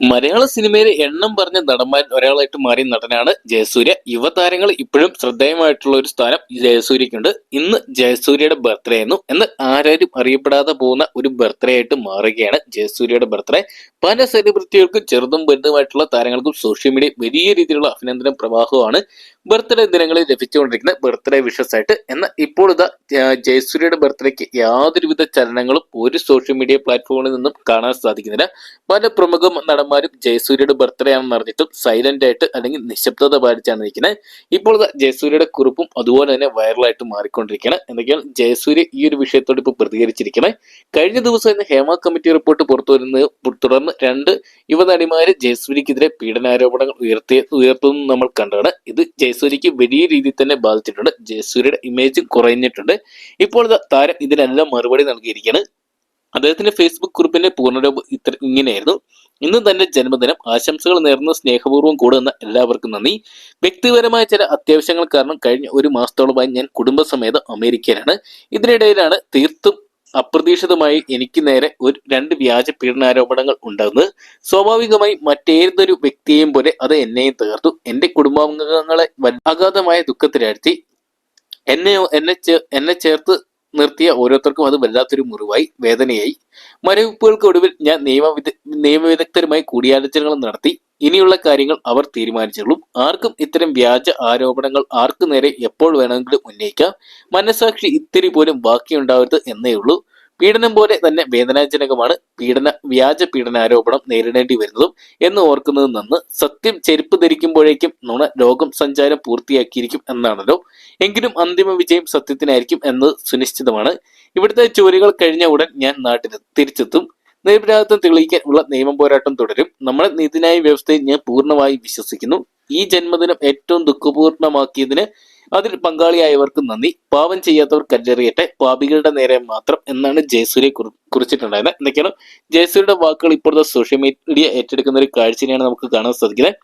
മലയാള സിനിമയിലെ എണ്ണം പറഞ്ഞ നടന്മാരിൽ ഒരാളായിട്ട് മാറിയ നടനാണ് ജയസൂര്യ. യുവതാരങ്ങൾ ഇപ്പോഴും ശ്രദ്ധേയമായിട്ടുള്ള ഒരു സ്ഥാനം ജയസൂര്യക്കുണ്ട് ഇന്ന് ജയസൂര്യയുടെ ബർത്ത്ഡേ ആയിരുന്നു. എന്നാൽ ആരാരും അറിയപ്പെടാതെ പോകുന്ന ഒരു ബർത്ത്ഡേ ആയിട്ട് മാറുകയാണ് ജയസൂര്യയുടെ ബർത്ത്ഡേ പല സെലിബ്രിറ്റികൾക്കും ചെറുതും വലുതുമായിട്ടുള്ള താരങ്ങൾക്കും സോഷ്യൽ മീഡിയ വലിയ രീതിയിലുള്ള അഭിനന്ദന പ്രവാഹമാണ് ബർത്ത്ഡേ ദിനങ്ങളിൽ ലഭിച്ചുകൊണ്ടിരിക്കുന്ന ബർത്ത്ഡേ വിഷസ് ആയിട്ട്. എന്നാൽ ഇപ്പോൾ ഇതാ ജയസൂര്യയുടെ ബർത്ത്ഡേക്ക് യാതൊരുവിധ ചലനങ്ങളും ഒരു സോഷ്യൽ മീഡിയ പ്ലാറ്റ്ഫോമിൽ നിന്നും കാണാൻ സാധിക്കുന്നില്ല. പല പ്രമുഖ നടന്മാരും ജയസൂര്യയുടെ ബർത്ത്ഡേ ആണെന്ന് അറിഞ്ഞിട്ടും സൈലന്റ് ആയിട്ട് അല്ലെങ്കിൽ നിശബ്ദത പാലിച്ചാണ് നിൽക്കുന്നത്. ഇപ്പോൾ ജയസൂര്യയുടെ കുറിപ്പും അതുപോലെ തന്നെ വൈറലായിട്ട് മാറിക്കൊണ്ടിരിക്കുകയാണ്. എന്തൊക്കെയാണ് ജയസൂര്യ ഈ ഒരു വിഷയത്തോട് ഇപ്പോൾ പ്രതികരിച്ചിരിക്കുന്നത്? കഴിഞ്ഞ ദിവസം ഇന്ന് ഹേമ കമ്മിറ്റി റിപ്പോർട്ട് പുറത്തു വരുന്നത് തുടർന്ന് രണ്ട് യുവനടിമാര് ജയസൂര്യക്കെതിരെ പീഡനാരോപണങ്ങൾ ഉയർത്തിയ ഉയർത്തുന്നത് നമ്മൾ കണ്ടാണ് ഇത് ജയസൂര്യക്ക് വലിയ രീതിയിൽ തന്നെ ബാധിച്ചിട്ടുണ്ട്. ജയസൂര്യയുടെ ഇമേജ് കുറഞ്ഞിട്ടുണ്ട്. ഇപ്പോൾ താരം ഇതിനെല്ലാം മറുപടി നൽകിയിരിക്കുകയാണ്. അദ്ദേഹത്തിന്റെ ഫേസ്ബുക്ക് കുറിപ്പിന്റെ പൂർണരൂപം ഇത്ര ഇങ്ങനെയായിരുന്നു. ഇന്ന് തന്നെ ജന്മദിനം ആശംസകൾ നേർന്ന സ്നേഹപൂർവം കൂടുന്ന എല്ലാവർക്കും നന്ദി. വ്യക്തിപരമായ ചില അത്യാവശ്യങ്ങൾ കാരണം കഴിഞ്ഞ ഒരു മാസത്തോളമായി ഞാൻ കുടുംബസമേതം അമേരിക്കയിലാണ്. ഇതിനിടയിലാണ് തീർത്തും അപ്രതീക്ഷിതമായി എനിക്ക് നേരെ ഒരു രണ്ട് വ്യാജ പീഡനാരോപണങ്ങൾ ഉണ്ടെന്ന് സ്വാഭാവികമായി മറ്റേതൊരു വ്യക്തിയെയും പോലെ അത് എന്നെയും തകർത്തു. എന്റെ കുടുംബാംഗങ്ങളെ അഗാധമായ ദുഃഖത്തിലാഴ്ത്തി എന്നെ എന്നെ എന്നെ ചേർത്ത് നിർത്തിയ ഓരോരുത്തർക്കും അത് വല്ലാത്തൊരു മുറിവായി വേദനയായി. മരവിപ്പുകൾക്കൊടുവിൽ ഞാൻ നിയമവിദ നിയമവിദഗ്ധരുമായി കൂടിയാലോചനകൾ നടത്തി. ഇനിയുള്ള കാര്യങ്ങൾ അവർ തീരുമാനിച്ചോളും ആർക്കും ഇത്തരം വ്യാജ ആരോപണങ്ങൾ ആർക്കു നേരെ എപ്പോൾ വേണമെങ്കിലും ഉന്നയിക്കാം. മനസാക്ഷി ഇത്തിരി പോലും ബാക്കിയുണ്ടാവരുത് എന്നേ ഉള്ളൂ. പീഡനം പോലെ തന്നെ വേദനാജനകമാണ് പീഡന വ്യാജ പീഡനാരോപണം നേരിടേണ്ടി വരുന്നതും എന്ന് ഓർക്കുന്നത് നന്ന് സത്യം ചെരുപ്പ് ധരിക്കുമ്പോഴേക്കും നുണ ലോകം സഞ്ചാരം പൂർത്തിയാക്കിയിരിക്കും എന്നാണല്ലോ. എങ്കിലും അന്തിമ വിജയം സത്യത്തിനായിരിക്കും എന്നത് സുനിശ്ചിതമാണ്. ഇവിടുത്തെ ജോലികൾ കഴിഞ്ഞ ഉടൻ ഞാൻ നാട്ടിൽ തിരിച്ചെത്തും. നിരപരാധിത്വം തെളിയിക്കാൻ ഉള്ള നിയമ പോരാട്ടം തുടരും. നമ്മുടെ നീതിന്യായ വ്യവസ്ഥയിൽ ഞാൻ പൂർണമായി വിശ്വസിക്കുന്നു. ഈ ജന്മദിനം ഏറ്റവും ദുഃഖപൂർണമാക്കിയതിന് അതിൽ പങ്കാളിയായവർക്ക് നന്ദി. പാവം ചെയ്യാത്തവർ കല്ലെറിയട്ടെ. പാപികളുടെ നേരെ മാത്രം എന്നാണ് ജയസൂര്യെ കുറിച്ചിട്ടുണ്ടായത് എന്തൊക്കെയാണ്? ജയസൂര്യയുടെ വാക്കുകൾ ഇപ്പോഴത്തെ സോഷ്യൽ മീഡിയ ഏറ്റെടുക്കുന്ന ഒരു കാഴ്ചയാണ് നമുക്ക് കാണാൻ സാധിക്കുന്നത്.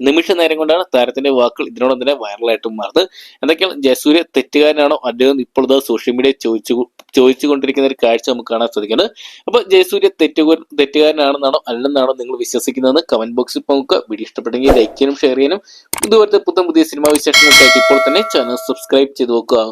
നിമിഷ നേരം കൊണ്ടാണ് താരത്തിന്റെ വാക്കുകൾ ഇതിനോടൊപ്പം തന്നെ വൈറലായിട്ടും മാറുന്നത്. എന്തൊക്കെയാണ് ജയസൂര്യ തെറ്റുകാരനാണോ? അദ്ദേഹം ഇപ്പോഴത്തെ സോഷ്യൽ മീഡിയ ചോദിച്ചു ചോദിച്ചുകൊണ്ടിരിക്കുന്ന ഒരു കാഴ്ച നമുക്ക് കാണാൻ സാധിക്കുന്നത്. അപ്പൊ ജയസൂര്യ തെറ്റുക തെറ്റുകാരനാണെന്നാണോ അല്ലെന്നാണോ നിങ്ങൾ വിശ്വസിക്കുന്നതെന്ന് കമന്റ് ബോക്സിൽ നോക്കുക വീഡിയോ ഇഷ്ടപ്പെട്ടെങ്കിൽ ലൈക്ക് ചെയ്യാനും ഷെയർ ചെയ്യാനും. ഇതുപോലത്തെ പുതിയ പുതിയ സിനിമാ വിശേഷങ്ങൾക്കായിട്ട് ഇപ്പോൾ തന്നെ ചാനൽ സബ്സ്ക്രൈബ് ചെയ്ത് നോക്കുക